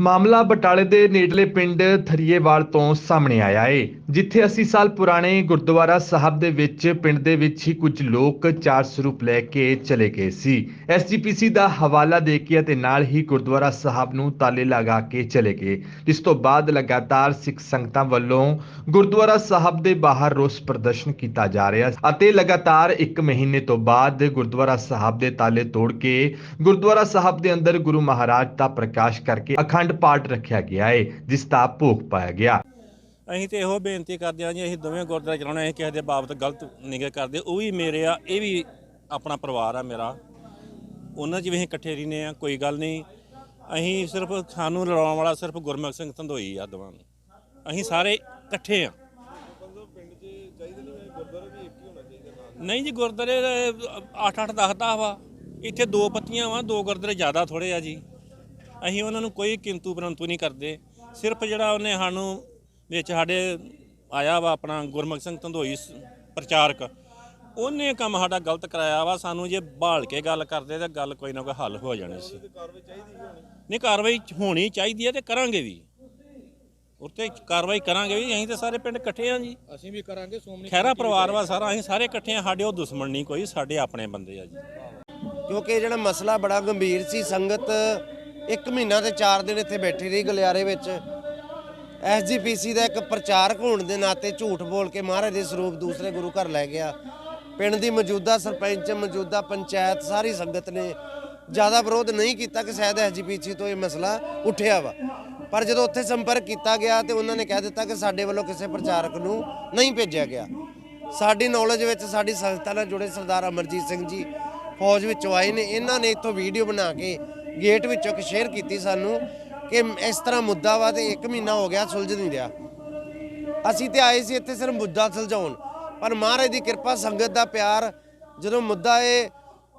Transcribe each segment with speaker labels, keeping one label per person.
Speaker 1: ਮਾਮਲਾ ਬਟਾਲੇ ਦੇ ਨੇੜਲੇ ਪਿੰਡ ਥਰੀਏਵਾਲ ਤੋਂ ਸਾਹਮਣੇ ਆਇਆ ਏ, ਜਿੱਥੇ 80 ਸਾਲ ਪੁਰਾਣੇ ਗੁਰਦੁਆਰਾ ਸਾਹਿਬ ਦੇ ਵਿੱਚ ਪਿੰਡ ਦੇ ਵਿੱਚ ਹੀ ਕੁਝ ਲੋਕ ਚਾਰ ਸਰੂਪ ਲੈ ਕੇ ਚਲੇ ਗਏ ਸੀ। ਐਸਜੀਪੀਸੀ ਦਾ ਹਵਾਲਾ ਦੇ ਕੇ ਅਤੇ ਨਾਲ ਹੀ ਗੁਰਦੁਆਰਾ ਸਾਹਿਬ ਨੂੰ ਤਾਲੇ ਲਗਾ ਕੇ ਚਲੇ ਗਏ। ਜਿਸ ਤੋਂ ਬਾਅਦ ਲਗਾਤਾਰ ਸਿੱਖ ਸੰਗਤਾਂ ਵੱਲੋਂ ਗੁਰਦੁਆਰਾ ਸਾਹਿਬ ਦੇ ਬਾਹਰ ਰੋਸ ਪ੍ਰਦਰਸ਼ਨ ਕੀਤਾ ਜਾ ਰਿਹਾ ਅਤੇ ਲਗਾਤਾਰ 1 ਮਹੀਨੇ ਤੋਂ ਬਾਅਦ ਗੁਰਦੁਆਰਾ ਸਾਹਿਬ ਦੇ ਤਾਲੇ ਤੋੜ ਕੇ ਗੁਰਦੁਆਰਾ ਸਾਹਿਬ ਦੇ ਅੰਦਰ ਗੁਰੂ ਮਹਾਰਾਜ ਦਾ ਪ੍ਰਕਾਸ਼ ਕਰਕੇ ਅਖੰਡ ਪਾਠ ਰੱਖਿਆ ਗਿਆ ਹੈ ਜਿਸ ਦਾ ਭੋਗ ਪਾਇਆ ਗਿਆ।
Speaker 2: ਅਸੀਂ ਤੇ ਇਹੋ ਬੇਨਤੀ ਕਰਦੇ ਹਾਂ ਜੀ, ਅਸੀਂ ਦੋਵੇਂ ਗੁਰਦੁਆਰੇ ਚਲਾਉਣੇ ਅਸੀਂ ਕਿਸੇ ਦੇ ਬਾਬਤ ਗਲਤ ਨਿਗਾਹ ਕਰਦੇ ਉਹ ਵੀ ਮੇਰੇ ਆ, ਇਹ ਵੀ ਆਪਣਾ ਪਰਿਵਾਰ ਆ ਮੇਰਾ। ਉਹਨਾਂ 'ਚ ਵੀ ਅਸੀਂ ਇਕੱਠੇ ਰਹਿੰਦੇ ਆ ਕੋਈ ਗੱਲ ਨਹੀਂ। ਅਸੀਂ ਸਿਰਫ ਸਾਨੂੰ ਲੜਾਉਣ ਵਾਲਾ ਸਿਰਫ ਗੁਰਮੁਖ ਸਿੰਘ ਧੰਦੋਈ ਆ ਦੋਵਾਂ ਨੂੰ। ਅਸੀਂ ਸਾਰੇ ਇਕੱਠੇ ਆ ਨਹੀਂ ਜੀ, ਗੁਰਦੁਆਰੇ 8 8 10 10 ਵਾ। ਇੱਥੇ ਦੋ ਪੱਤੀਆਂ ਵਾ, ਦੋ ਗੁਰਦੁਆਰੇ ਜ਼ਿਆਦਾ ਥੋੜੇ ਆ ਜੀ। ਅਸੀਂ ਉਹਨਾਂ ਨੂੰ ਕੋਈ ਕਿੰਤੂ ਪਰੰਤੂ ਨਹੀਂ ਕਰਦੇ। ਸਿਰਫ ਜਿਹੜਾ ਉਹਨੇ ਸਾਨੂੰ ਵਿੱਚ ਸਾਡੇ ਆਇਆ ਵਾ ਆਪਣਾ ਗੁਰਮੁਖ ਸਿੰਘ ਧੰਦੋਈ ਪ੍ਰਚਾਰਕ ਉਹਨੇ ਕੰਮ ਸਾਡਾ ਗਲਤ ਕਰਾਇਆ ਵਾ ਸਾਨੂੰ ਜੇ ਭਾਲ ਕੇ ਗੱਲ ਕਰਦੇ ਤਾਂ ਗੱਲ ਕੋਈ ਨਾ ਕੋਈ ਹੱਲ ਹੋ ਜਾਣੀ ਸੀ। ਨਹੀਂ ਕਾਰਵਾਈ ਹੋਣੀ ਚਾਹੀਦੀ ਹੈ ਤੇ ਕਰਾਂਗੇ ਵੀ। ਉੱਤੇ ਕਾਰਵਾਈ ਕਰਾਂਗੇ ਵੀ ਅਸੀਂ ਤਾਂ ਸਾਰੇ ਪਿੰਡ ਇਕੱਠੇ ਆ ਜੀ।
Speaker 3: ਅਸੀਂ ਵੀ ਕਰਾਂਗੇ ਸੋਮਨੀ
Speaker 2: ਖੈਰਾ ਪਰਿਵਾਰ ਵਾ ਸਾਰਾ ਅਸੀਂ ਸਾਰੇ ਇਕੱਠੇ ਆ ਸਾਡੇ ਉਹ ਦੁਸ਼ਮਣ ਨਹੀਂ ਕੋਈ ਸਾਡੇ ਆਪਣੇ ਬੰਦੇ ਆ ਜੀ।
Speaker 4: ਕਿਉਂਕਿ ਜਿਹੜਾ ਮਸਲਾ ਬੜਾ ਗੰਭੀਰ ਸੀ ਸੰਗਤ ਇੱਕ ਮਹੀਨਾ ਤੇ 4 ਦਿਨ ਇੱਥੇ ਬੈਠੀ ਰਹੀ ਗਲਿਆਰੇ ਵਿੱਚ। ਐਸਜੀਪੀਸੀ ਦਾ ਇੱਕ ਪ੍ਰਚਾਰਕ ਹੋਣ ਦੇ ਨਾਤੇ ਝੂਠ ਬੋਲ ਕੇ ਮਹਾਰਾਜ ਦੇ ਸਰੂਪ ਦੂਸਰੇ ਗੁਰੂ ਘਰ ਲੈ ਗਿਆ। ਪਿੰਡ ਦੀ ਮੌਜੂਦਾ ਸਰਪੰਚ, ਮੌਜੂਦਾ ਪੰਚਾਇਤ ਸਾਰੀ ਸੰਗਤ ਨੇ ਜ਼ਿਆਦਾ ਵਿਰੋਧ ਨਹੀਂ ਕੀਤਾ ਕਿ ਸ਼ਾਇਦ ਐਸਜੀਪੀਸੀ ਤੋਂ ਇਹ ਮਸਲਾ ਉੱਠਿਆ ਵਾ। ਪਰ ਜਦੋਂ ਉੱਥੇ ਸੰਪਰਕ ਕੀਤਾ ਗਿਆ ਤੇ ਉਹਨਾਂ ਨੇ ਕਹਿ ਦਿੱਤਾ ਕਿ ਸਾਡੇ ਵੱਲੋਂ ਕਿਸੇ ਪ੍ਰਚਾਰਕ ਨੂੰ ਨਹੀਂ ਭੇਜਿਆ ਗਿਆ। ਸਾਡੀ ਨੌਲੇਜ ਵਿੱਚ ਸਾਡੀ ਸੰਸਥਾ ਨਾਲ ਜੁੜੇ ਸਰਦਾਰ ਅਮਰਜੀਤ ਸਿੰਘ ਜੀ ਫੌਜ ਵਿੱਚੋਂ ਆਏ ਨੇ। ਇਹਨਾਂ ਨੇ ਇੱਥੋਂ ਵੀਡੀਓ ਬਣਾ ਕੇ ਗੇਟ ਵਿੱਚੋਂ ਇੱਕ ਸ਼ੇਅਰ ਕੀਤੀ ਸਾਨੂੰ ਕਿ ਇਸ ਤਰ੍ਹਾਂ ਮੁੱਦਾ ਵਾ ਤੇ 1 ਮਹੀਨਾ ਹੋ ਗਿਆ ਸੁਲਝ ਨਹੀਂ ਰਿਹਾ। ਅਸੀਂ ਤੇ ਆਏ ਸੀ ਇੱਥੇ ਸਿਰਫ ਮੁੱਦਾ ਸੁਲਝਾਉਣ। ਪਰ ਮਹਾਰਾਜ ਦੀ ਕਿਰਪਾ ਸੰਗਤ ਦਾ ਪਿਆਰ, ਜਦੋਂ ਮੁੱਦਾ ਇਹ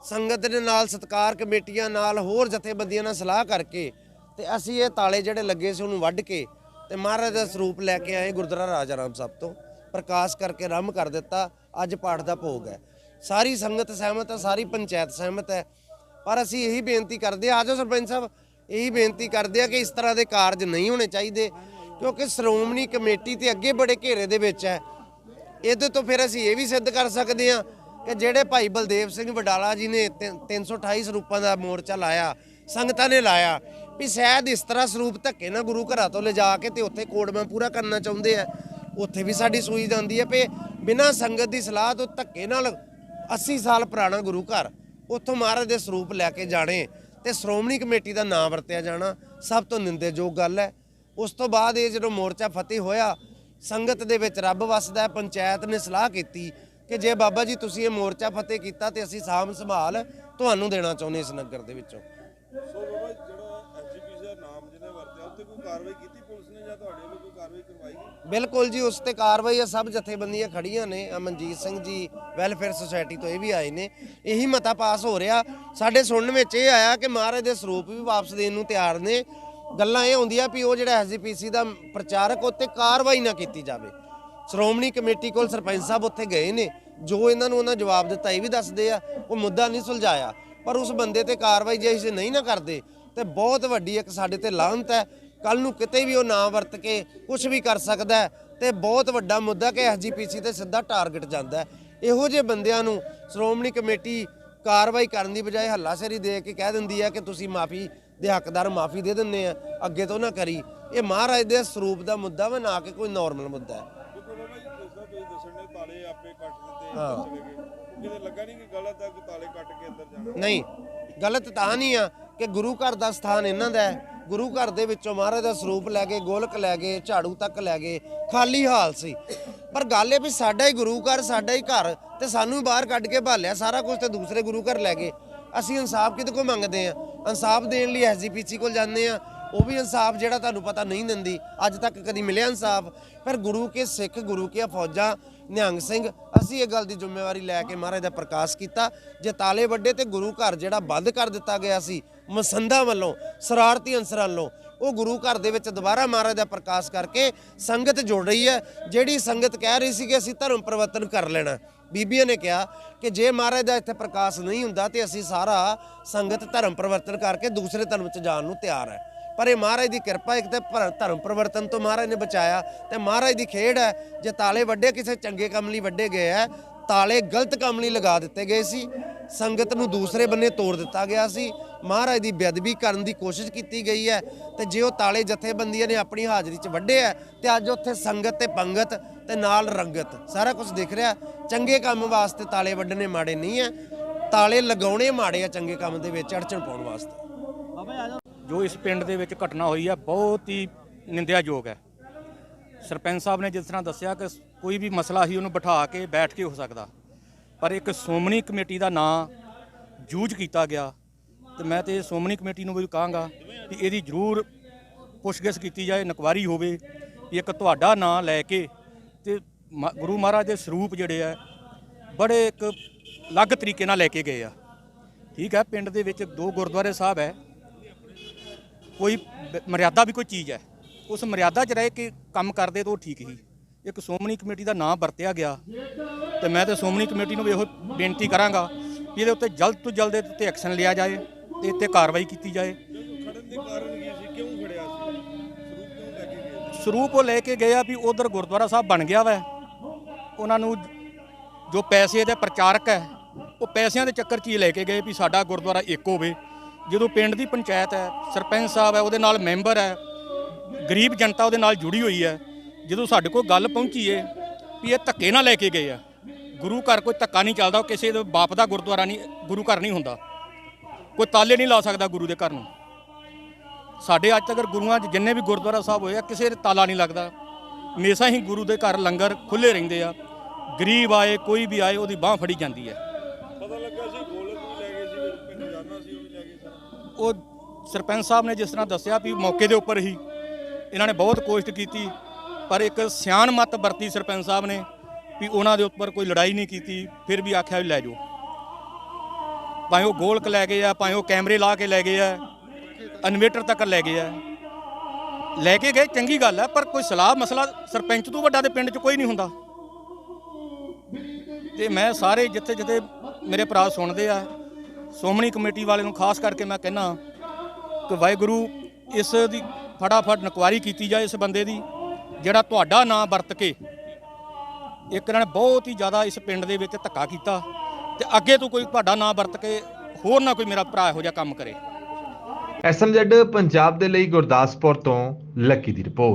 Speaker 4: ਸੰਗਤ ਦੇ ਨਾਲ ਸਤਕਾਰ ਕਮੇਟੀਆਂ ਨਾਲ ਹੋਰ ਜਥੇਬੰਦੀਆਂ ਨਾਲ ਸਲਾਹ ਕਰਕੇ ਤੇ ਅਸੀਂ ਇਹ ਤਾਲੇ ਜਿਹੜੇ ਲੱਗੇ ਸੀ ਉਹਨੂੰ ਵੱਢ ਕੇ ਤੇ ਮਹਾਰਾਜ ਦਾ ਸਰੂਪ ਲੈ ਕੇ ਆਏ ਗੁਰਦੁਆਰਾ ਰਾਜਾ ਰਾਮ ਸਾਹਿਬ ਤੋਂ। ਪ੍ਰਕਾਸ਼ ਕਰਕੇ ਆਰੰਭ ਕਰ ਦਿੱਤਾ। ਅੱਜ ਪਾਠ ਦਾ ਭੋਗ ਹੈ। ਸਾਰੀ ਸੰਗਤ ਸਹਿਮਤ ਹੈ, ਸਾਰੀ ਪੰਚਾਇਤ ਸਹਿਮਤ ਹੈ। ਪਰ ਅਸੀਂ ਇਹੀ ਬੇਨਤੀ ਕਰਦੇ ਆ ਆਜੋ ਸਰਪੰਚ ਸਾਹਿਬ, ਇਹੀ ਬੇਨਤੀ ਕਰਦੇ ਆ ਕਿ ਇਸ ਤਰ੍ਹਾਂ ਦੇ ਕਾਰਜ ਨਹੀਂ ਹੋਣੇ ਚਾਹੀਦੇ, ਕਿਉਂਕਿ ਸ਼੍ਰੋਮਣੀ ਕਮੇਟੀ ਤੇ ਅੱਗੇ ਬੜੇ ਘੇਰੇ ਦੇ ਵਿੱਚ ਹੈ। ਇਹਦੇ ਤੋਂ ਫਿਰ ਅਸੀਂ ਇਹ ਵੀ ਸਿੱਧ ਕਰ ਸਕਦੇ ਹਾਂ ਕਿ ਜਿਹੜੇ ਭਾਈ ਬਲਦੇਵ ਸਿੰਘ ਵਡਾਲਾ ਜੀ ਨੇ ਤਿੰਨ- 328 ਸਰੂਪਾਂ ਦਾ ਮੋਰਚਾ ਲਾਇਆ, ਸੰਗਤਾਂ ਨੇ ਲਾਇਆ, ਵੀ ਸ਼ਾਇਦ ਇਸ ਤਰ੍ਹਾਂ ਸਰੂਪ ਧੱਕੇ ਨਾ ਗੁਰੂ ਘਰਾਂ ਤੋਂ ਲਿਜਾ ਕੇ ਤੇ ਉੱਥੇ ਕੋੜਮਾ ਪੂਰਾ ਕਰਨਾ ਚਾਹੁੰਦੇ ਆ। ਉੱਥੇ ਵੀ ਸਾਡੀ ਸੂਈ ਜਾਂਦੀ ਹੈ ਵੀ ਬਿਨਾਂ ਸੰਗਤ ਦੀ ਸਲਾਹ ਤੋਂ ਧੱਕੇ ਨਾਲ 80 ਸਾਲ ਪੁਰਾਣਾ ਗੁਰੂ ਘਰ ਉੱਥੋਂ ਮਹਾਰਾਜ ਦੇ ਸਰੂਪ ਲੈ ਕੇ ਜਾਣੇ ਤੇ ਸ਼੍ਰੋਮਣੀ ਕਮੇਟੀ ਦਾ ਨਾਮ ਵਰਤਿਆ ਜਾਣਾ ਸਭ ਤੋਂ ਨਿੰਦੇਯੋਗ ਗੱਲ ਹੈ। ਉਸ ਤੋਂ ਬਾਅਦ ਇਹ ਜਦੋਂ ਮੋਰਚਾ ਫਤਿਹ ਹੋਇਆ, ਸੰਗਤ ਦੇ ਵਿੱਚ ਰੱਬ ਵਸਦਾ, ਪੰਚਾਇਤ ਨੇ ਸਲਾਹ ਕੀਤੀ ਕਿ ਜੇ ਬਾਬਾ ਜੀ ਤੁਸੀਂ ਇਹ ਮੋਰਚਾ ਫਤਿਹ ਕੀਤਾ ਤੇ ਅਸੀਂ ਸਾਂਭ ਸੰਭਾਲ ਤੁਹਾਨੂੰ ਦੇਣਾ ਚਾਹੁੰਦੇ ਇਸ ਨਗਰ ਦੇ ਵਿੱਚੋਂ।
Speaker 5: ਸੋ ਬਾਬਾ ਜਿਹੜਾ ਐਸਜੀਪੀਸੀ ਦਾ ਨਾਮ ਜਿਹਨੇ ਵਰਤਿਆ, ਉੱਤੇ ਕੋਈ ਕਾਰਵਾਈ ਕੀਤੀ ਪੁਲਿਸ ਨੇ ਜਾਂ ਤੁਹਾਡੇ ਵੱਲੋਂ ਕੋਈ ਕਾਰਵਾਈ ਕਰਵਾਈ ਗਈ
Speaker 4: ਬਿਲਕੁਲ ਜੀ, ਉਸ ਤੇ ਕਾਰਵਾਈ ਆ, ਸਭ ਜਥੇਬੰਦੀਆਂ ਖੜੀਆਂ ਨੇ, ਅਮਨਜੀਤ ਸਿੰਘ ਜੀ, ਵੈਲਫੇਅਰ ਸੁਸਾਇਟੀ ਤੋਂ ਇਹ ਵੀ ਆਏ ਨੇ। ਇਹੀ ਮਤਾ ਪਾਸ ਹੋ ਰਿਹਾ। ਸਾਡੇ ਸੁਣਨ ਵਿੱਚ ਇਹ ਆਇਆ ਕਿ ਮਹਾਰਾਜ ਦੇ ਸਰੂਪ ਵੀ ਵਾਪਸ ਦੇਣ ਨੂੰ ਤਿਆਰ ਨੇ। ਗੱਲਾਂ ਇਹ ਹੁੰਦੀਆਂ ਵੀ ਉਹ ਜਿਹੜਾ ਐਸਜੀਪੀਸੀ ਦਾ ਪ੍ਰਚਾਰਕ ਉੱਤੇ ਕਾਰਵਾਈ ਨਾ ਕੀਤੀ ਜਾਵੇ। ਸ਼੍ਰੋਮਣੀ ਕਮੇਟੀ ਕੋਲ ਸਰਪੰਚ ਸਾਹਿਬ ਉੱਥੇ ਗਏ ਨੇ। ਜੋ ਇਹਨਾਂ ਨੂੰ ਉਹਨਾਂ ਜਵਾਬ ਦਿੱਤਾ, ਇਹ ਵੀ ਦੱਸਦੇ ਆ। ਉਹ ਮੁੱਦਾ ਨਹੀਂ ਸੁਲਝਾਇਆ। ਪਰ ਉਸ ਬੰਦੇ ਤੇ ਕਾਰਵਾਈ ਜੇ ਅਸੀਂ ਨਹੀਂ ਨਾ ਕਰਦੇ, ਤੇ ਬਹੁਤ ਵੱਡੀ ਇੱਕ ਸਾਡੇ ਤੇ ਲਾਹਨਤ ਹੈ। ਕੱਲ ਨੂੰ ਕਿਤੇ ਵੀ ਉਹ ਨਾ ਵਰਤ ਕੇ ਕੁਝ ਵੀ ਕਰ ਸਕਦਾ ਤੇ ਬਹੁਤ ਵੱਡਾ ਮੁੱਦਾ ਕਿ ਐਸਜੀਪੀਸੀ ਤੇ ਸਿੱਧਾ ਟਾਰਗੇਟ ਜਾਂਦਾ ਇਹੋ ਜਿਹੇ ਬੰਦਿਆਂ ਨੂੰ ਸ਼੍ਰੋਮਣੀ ਕਮੇਟੀ ਕਾਰਵਾਈ ਕਰਨ ਦੀ ਬਜਾਏ ਹੱਲਾਸ਼ੇਰੀ ਦੇ ਕੇ ਕਹਿ ਦਿੰਦੀ ਹੈ ਕਿ ਤੁਸੀਂ ਮਾਫੀ ਦੇ ਹੱਕਦਾਰ ਮਾਫੀ ਦੇ ਦਿੰਦੇ ਆ ਅੱਗੇ ਤੋਂ ਨਾ ਕਰੀ। ਇਹ ਮਹਾਰਾਜ ਦੇ ਸਰੂਪ ਦਾ ਮੁੱਦਾ ਵਾ। ਨਾ ਕਿ ਕੋਈ ਨਾਰਮਲ ਮੁੱਦਾ ਹੈ
Speaker 5: ਨਹੀਂ ਗਲਤ
Speaker 4: ਤਾਂ ਨਹੀਂ ਆ ਕਿ ਗੁਰੂ ਘਰ ਦਾ ਸਥਾਨ ਇਹਨਾਂ ਦਾ ਹੈ। ਗੁਰੂ ਘਰ ਦੇ ਵਿੱਚੋਂ ਮਹਾਰਾਜ ਦਾ ਸਰੂਪ ਲੈ ਕੇ, ਗੋਲਕ ਲੈ ਗਏ ਝਾੜੂ ਤੱਕ ਲੈ ਗਏ ਖਾਲੀ ਹਾਲ ਸੀ। ਪਰ ਗੱਲ ਇਹ ਵੀ ਸਾਡਾ ਹੀ ਗੁਰੂ ਘਰ, ਸਾਡਾ ਹੀ ਘਰ ਤੇ ਸਾਨੂੰ ਬਾਹਰ ਕੱਢ ਕੇ ਭਾਲਿਆ, ਸਾਰਾ ਕੁਝ ਤੇ ਦੂਸਰੇ ਗੁਰੂ ਘਰ ਲੈ ਗਏ। ਅਸੀਂ ਇਨਸਾਫ ਕਿਹਦੇ ਕੋਲ ਮੰਗਦੇ ਆ ਇਨਸਾਫ ਦੇਣ ਲਈ ਐਸਜੀਪੀਸੀ ਕੋਲ ਜਾਂਦੇ ਆ ਉਹ ਵੀ ਇਨਸਾਫ ਜਿਹੜਾ ਤੁਹਾਨੂੰ ਪਤਾ ਨਹੀਂ ਦਿੰਦੀ। ਅੱਜ ਤੱਕ ਕਦੀ ਮਿਲਿਆ ਇਨਸਾਫ। ਪਰ ਗੁਰੂ ਕੇ ਸਿੱਖ, ਗੁਰੂ ਕੇ ਫੌਜਾਂ ਨਿਹੰਗ ਸਿੰਘ, ਅਸੀਂ ਇਹ ਗੱਲ ਦੀ ਜ਼ਿੰਮੇਵਾਰੀ ਲੈ ਕੇ ਮਹਾਰਾਜ ਦਾ ਪ੍ਰਕਾਸ਼ ਕੀਤਾ। ਜੇ ਤਾਲੇ ਵੱਡੇ ਤੇ ਗੁਰੂ ਘਰ ਜਿਹੜਾ ਬੰਦ ਕਰ ਦਿੱਤਾ ਗਿਆ ਸੀ, ਮਸੰਦਾ ਵੱਲੋਂ, ਸਰਾਰਤੀ ਅੰਸਰਾਂ ਵੱਲੋਂ, ਉਹ ਗੁਰੂ ਘਰ ਦੇ ਵਿੱਚ ਦੁਬਾਰਾ ਮਹਾਰਾਜ ਦਾ ਪ੍ਰਕਾਸ਼ ਕਰਕੇ ਸੰਗਤ ਜੁੜ ਰਹੀ ਹੈ। ਜਿਹੜੀ ਸੰਗਤ ਕਹਿ ਰਹੀ ਸੀ ਕਿ ਅਸੀਂ ਧਰਮ ਪਰਿਵਰਤਨ ਕਰ ਲੈਣਾ। ਬੀਬੀਆਂ ਨੇ ਕਿਹਾ ਕਿ ਜੇ ਮਹਾਰਾਜ ਦਾ ਇੱਥੇ ਪ੍ਰਕਾਸ਼ ਨਹੀਂ ਹੁੰਦਾ ਤੇ ਅਸੀਂ ਸਾਰਾ ਸੰਗਤ ਧਰਮ ਪਰਿਵਰਤਨ ਕਰਕੇ ਦੂਸਰੇ ਧਰਮ 'ਚ ਜਾਣ ਨੂੰ ਤਿਆਰ ਹੈ। ਪਰ ਇਹ ਮਹਾਰਾਜ ਦੀ ਕਿਰਪਾ ਇੱਕ ਤੇ ਭਰ- ਧਰਮ ਪਰਿਵਰਤਨ ਤੋਂ ਮਹਾਰਾਜ ਨੇ ਬਚਾਇਆ ਤੇ ਮਹਾਰਾਜ ਦੀ ਖੇਡ ਹੈ, ਜੇ ਤਾਲੇ ਵੱਡੇ ਕਿਸੇ ਚੰਗੇ ਕੰਮ ਲਈ ਵੱਡੇ ਗਏ ਹੈ, ਤਾਲੇ ਗਲਤ ਕੰਮ ਲਈ ਲਗਾ ਦਿੱਤੇ ਗਏ ਸੀ, ਸੰਗਤ ਨੂੰ ਦੂਸਰੇ ਬੰਨੇ ਤੋੜ ਦਿੱਤਾ ਗਿਆ ਸੀ, ਮਹਾਰਾਜ ਦੀ ਬੇਅਦਬੀ ਕਰਨ ਦੀ ਕੋਸ਼ਿਸ਼ ਕੀਤੀ ਗਈ ਹੈ ਤੇ ਜੇ ਉਹ ਤਾਲੇ ਜਥੇਬੰਦੀਆਂ ਨੇ ਆਪਣੀ ਹਾਜ਼ਰੀ 'ਚ ਵੱਡੇ ਹੈ, ਤੇ ਅੱਜ ਉੱਥੇ ਸੰਗਤ ਤੇ ਪੰਗਤ ਤੇ ਨਾਲ ਰੰਗਤ, ਸਾਰਾ ਕੁਝ ਦਿਖ ਰਿਹਾ, ਚੰਗੇ ਕੰਮ ਵਾਸਤੇ ਤਾਲੇ ਵੱਢਣੇ ਮਾੜੇ ਨਹੀਂ ਹੈ, ਤਾਲੇ ਲਗਾਉਣੇ ਮਾੜੇ ਆ ਚੰਗੇ ਕੰਮ ਦੇ ਵਿੱਚ, ਅੜਚਣ ਪਾਉਣ ਵਾਸਤੇ।
Speaker 3: ਜੋ ਇਸ ਪਿੰਡ ਦੇ ਵਿੱਚ ਘਟਨਾ ਹੋਈ ਹੈ ਬਹੁਤ ਹੀ ਨਿੰਦਿਆਯੋਗ ਹੈ। ਸਰਪੰਚ ਸਾਹਿਬ ਨੇ ਜਿਸ ਤਰ੍ਹਾਂ ਦੱਸਿਆ ਕਿ ਕੋਈ ਵੀ ਮਸਲਾ ਹੀ ਉਹਨੂੰ ਬਿਠਾ ਕੇ ਬੈਠ ਕੇ ਹੋ ਸਕਦਾ। ਪਰ ਇੱਕ ਸੋਮਣੀ ਕਮੇਟੀ ਦਾ ਨਾਂ ਜੂਝ ਕੀਤਾ ਗਿਆ ਤੇ ਮੈਂ ਤੇ ਸੋਮਣੀ ਕਮੇਟੀ ਨੂੰ ਵੀ ਕਹਾਂਗਾ ਕਿ ਇਹਦੀ ਜ਼ਰੂਰ ਪੁੱਛਗਿੱਛ ਕੀਤੀ ਜਾਏ ਨਕਵਾਰੀ ਹੋਵੇ ਵੀ ਇੱਕ ਤੁਹਾਡਾ ਨਾਂ ਲੈ ਕੇ ਤੇ ਮ- ਗੁਰੂ ਮਹਾਰਾਜ ਦੇ ਸਰੂਪ ਜਿਹੜੇ ਆ, ਬੜੇ ਇੱਕ ਅਲੱਗ ਤਰੀਕੇ ਨਾਲ ਲੈ ਕੇ ਗਏ ਆ। ਠੀਕ ਹੈ, ਪਿੰਡ ਦੇ ਵਿੱਚ ਦੋ ਗੁਰਦੁਆਰੇ ਸਾਹਿਬ ਹੈ। ਕੋਈ ਮਰਿਆਦਾ ਵੀ ਕੋਈ ਚੀਜ਼ ਹੈ ਉਸ ਮਰਿਆਦਾ 'ਚ ਰਹਿ ਕੇ ਕੰਮ ਕਰਦੇ ਤਾਂ ਉਹ ਠੀਕ ਹੀ। ਇੱਕ ਸ਼੍ਰੋਮਣੀ ਕਮੇਟੀ ਦਾ ਨਾਮ ਵਰਤਿਆ ਗਿਆ ਤੇ ਮੈਂ ਤੇ ਸ਼੍ਰੋਮਣੀ ਕਮੇਟੀ ਨੂੰ ਵੀ ਇਹੋ ਬੇਨਤੀ ਕਰਾਂਗਾ ਕਿ ਇਹਦੇ ਉੱਤੇ ਜਲਦ ਤੋਂ ਜਲਦ ਇਹਦੇ ਉੱਤੇ ਐਕਸ਼ਨ ਲਿਆ ਜਾਏ ਤੇ ਇੱਥੇ ਕਾਰਵਾਈ ਕੀਤੀ ਜਾਏ।
Speaker 5: ਖੜਨ ਦੇ ਕਾਰਨ ਕੀ ਸੀ ਕਿਉਂ ਖੜਿਆ ਸੀ? ਸਰੂਪ
Speaker 3: ਉਹ ਲੈ ਕੇ ਗਏ ਆ ਵੀ ਉਧਰ ਗੁਰਦੁਆਰਾ ਸਾਹਿਬ ਬਣ ਗਿਆ ਵਾ। ਉਹਨਾਂ ਨੂੰ ਜੋ ਪੈਸੇ ਦੇ ਪ੍ਰਚਾਰਕ ਹੈ ਉਹ ਪੈਸਿਆਂ ਦੇ ਚੱਕਰ 'ਚ ਹੀ ਲੈ ਕੇ ਗਏ ਵੀ ਸਾਡਾ ਗੁਰਦੁਆਰਾ ਇੱਕ ਹੋਵੇ। ਜਦੋਂ ਪਿੰਡ ਦੀ ਪੰਚਾਇਤ ਹੈ, ਸਰਪੰਚ ਸਾਹਿਬ ਹੈ, ਉਹਦੇ ਨਾਲ ਮੈਂਬਰ ਹੈ, ਗਰੀਬ ਜਨਤਾ ਉਹਦੇ ਨਾਲ ਜੁੜੀ ਹੋਈ ਹੈ, ਜਦੋਂ ਸਾਡੇ ਕੋਲ ਗੱਲ ਪਹੁੰਚੀ ਏ ਵੀ ਇਹ ਧੱਕੇ ਨਾਲ ਲੈ ਕੇ ਗਏ ਆ, ਗੁਰੂ ਘਰ ਕੋਈ ਧੱਕਾ ਨਹੀਂ ਚੱਲਦਾ ਕਿਸੇ ਦੇ ਬਾਪ ਦਾ ਗੁਰਦੁਆਰਾ ਨਹੀਂ, ਗੁਰੂ ਘਰ ਨਹੀਂ ਹੁੰਦਾ, ਕੋਈ ਤਾਲੇ ਨਹੀਂ ਲਾ ਸਕਦਾ ਗੁਰੂ ਦੇ ਘਰ ਨੂੰ। ਸਾਡੇ ਅੱਜ ਤੱਕ ਗੁਰੂਆਂ 'ਚ ਜਿੰਨੇ ਵੀ ਗੁਰਦੁਆਰਾ ਸਾਹਿਬ ਹੋਏ ਆ, ਕਿਸੇ ਦੇ ਤਾਲਾ ਨਹੀਂ ਲੱਗਦਾ, ਹਮੇਸ਼ਾ ਹੀ ਗੁਰੂ ਦੇ ਘਰ ਲੰਗਰ ਖੁੱਲੇ ਰਹਿੰਦੇ ਆ, ਗਰੀਬ ਆਏ, ਕੋਈ ਵੀ ਆਏ, ਉਹਦੀ ਬਾਹ ਫੜੀ ਜਾਂਦੀ ਹੈ।
Speaker 5: ਉਹ
Speaker 3: ਸਰਪੰਚ ਸਾਹਿਬ ਨੇ ਜਿਸ ਤਰ੍ਹਾਂ ਦੱਸਿਆ ਵੀ ਮੌਕੇ ਦੇ ਉੱਪਰ ਹੀ ਇਹਨਾਂ ਨੇ ਬਹੁਤ ਕੋਸ਼ਟ ਕੀਤੀ, ਪਰ ਇੱਕ ਸਿਆਣ ਮਤ ਵਰਤੀ ਸਰਪੰਚ ਸਾਹਿਬ ਨੇ ਵੀ ਉਹਨਾਂ ਦੇ ਉੱਪਰ ਕੋਈ ਲੜਾਈ ਨਹੀਂ ਕੀਤੀ, ਫਿਰ ਵੀ ਆਖਿਆ ਵੀ ਲੈ ਜਾਓ। ਭਾਵੇਂ ਉਹ ਗੋਲਕ ਲੈ ਗਏ ਆ, ਭਾਵੇਂ ਉਹ ਕੈਮਰੇ ਲਾ ਕੇ ਲੈ ਗਏ ਆ, ਇਨਵੇਟਰ ਤੱਕ ਲੈ ਗਏ ਆ। ਲੈ ਕੇ ਗਏ, ਚੰਗੀ ਗੱਲ ਹੈ ਪਰ ਕੋਈ ਸਲਾਹ ਮਸਲਾ ਸਰਪੰਚ ਤੋਂ ਵੱਡਾ ਤੇ ਪਿੰਡ 'ਚ ਕੋਈ ਨਹੀਂ ਹੁੰਦਾ। ਤੇ ਮੈਂ ਸਾਰੇ ਜਿੱਥੇ ਜਿੱਥੇ ਮੇਰੇ ਭਰਾ ਸੁਣਦੇ ਆ ਸ਼੍ਰੋਮਣੀ ਕਮੇਟੀ ਵਾਲੇ ਨੂੰ ਖਾਸ ਕਰਕੇ ਮੈਂ ਕਹਿੰਨਾ ਕਿ ਵਾਹਿਗੁਰੂ ਇਸ ਦੀ ਫਟਾਫਟ ਨਕਵਾਰੀ ਕੀਤੀ ਜਾਏ ਇਸ ਬੰਦੇ ਦੀ, ਜਿਹੜਾ ਤੁਹਾਡਾ ਨਾਂ ਵਰਤ ਕੇ ਇੱਕ ਇਹਨਾਂ ਨੇ ਬਹੁਤ ਹੀ ਜ਼ਿਆਦਾ ਇਸ ਪਿੰਡ ਦੇ ਵਿੱਚ ਧੱਕਾ ਕੀਤਾ ਤੇ ਅੱਗੇ ਤੋਂ ਕੋਈ ਤੁਹਾਡਾ ਨਾਂ ਵਰਤ ਕੇ ਹੋਰ ਨਾ ਕੋਈ ਮੇਰਾ ਭਰਾ ਇਹੋ ਜਿਹਾ ਕੰਮ ਕਰੇ।
Speaker 1: ਐਸਐਮਜ਼ੈਡ ਪੰਜਾਬ ਦੇ ਲਈ ਗੁਰਦਾਸਪੁਰ ਤੋਂ ਲੱਕੀ ਦੀ ਰਿਪੋਰਟ।